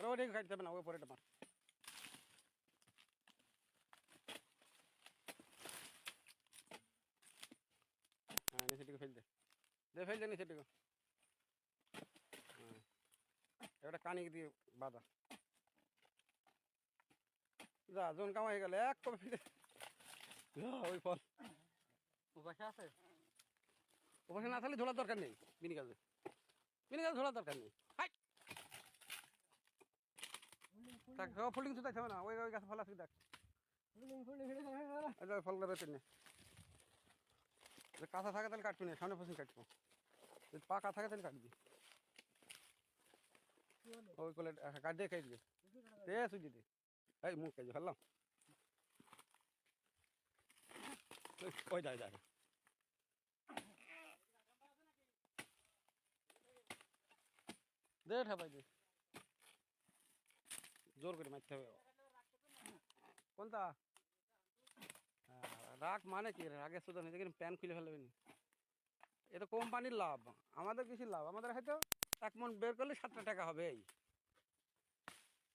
ওটাই কাটতে হবে না ওই পরেটা মার। হ্যাঁ নিচেটিকে ফেল দে। দে ফেল দে নিচেটিকে হ্যাঁ এবারে কানি দিয়ে বাঁধা। যা জন কামাই গেল এক কবে ফেলে ওই ফল। উপাসে আছে? ওখানে না থাকলে ঝোলার দরকার নেই বিনি গাছে। বিনি গাছে ঝোলার দরকার নেই। হাই দেখ ফোল্ডিং সুতাই থাকবে না, ওই ওই গাছে ফল আছে, দেখ। ফলটা বেতন নে কাঁচা থাকে তাহলে কাটবি না, সামনে পছন্দ কাটবো। যদি পাকা থাকে তাহলে কাটবি। ওই কোলে কাট দিয়ে কেটে দে সুজি দে। এই, মুখ কেটে ফেললাম। ওই- যায় যায় জোর করে মারতে হবে। কোনটা? রাগ মানে কি? রাগে শুধু নিজে কিন্তু প্যান খুলে ফেলবে এটা কোম্পানির লাভ। আমাদের কিছু লাভ। আমাদের হয়তো এক মন বের করলে সাতটা টাকা হবে। এই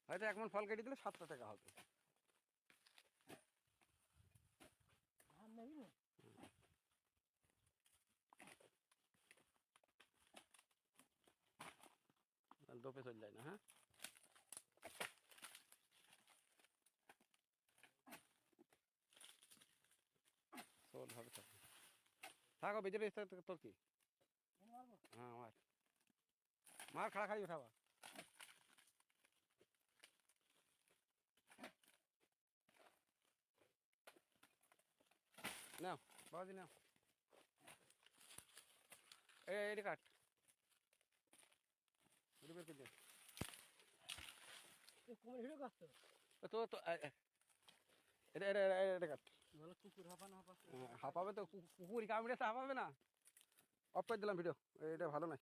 হয়তো এক মন ফল কেটে দিলে সাতটা টাকা হবে। দোপে চলে যায় না হ্যাঁ? হবে থাকো থাকো বেজে তোর কি? হ্যাঁ মার। মার খাড়া খাড়ি উঠাবা। নাও বাবাজি নাও। এই এটি কাট। এটি বের করে দে। তো এটা এটা এটা কাট। ভালো কুকুর হ্যাঁ, হাঁপাবে তো কুকুর কামড়ে তো হাঁপাবে না। অফ করে দিলাম ভিডিও এটা ভালো নয়।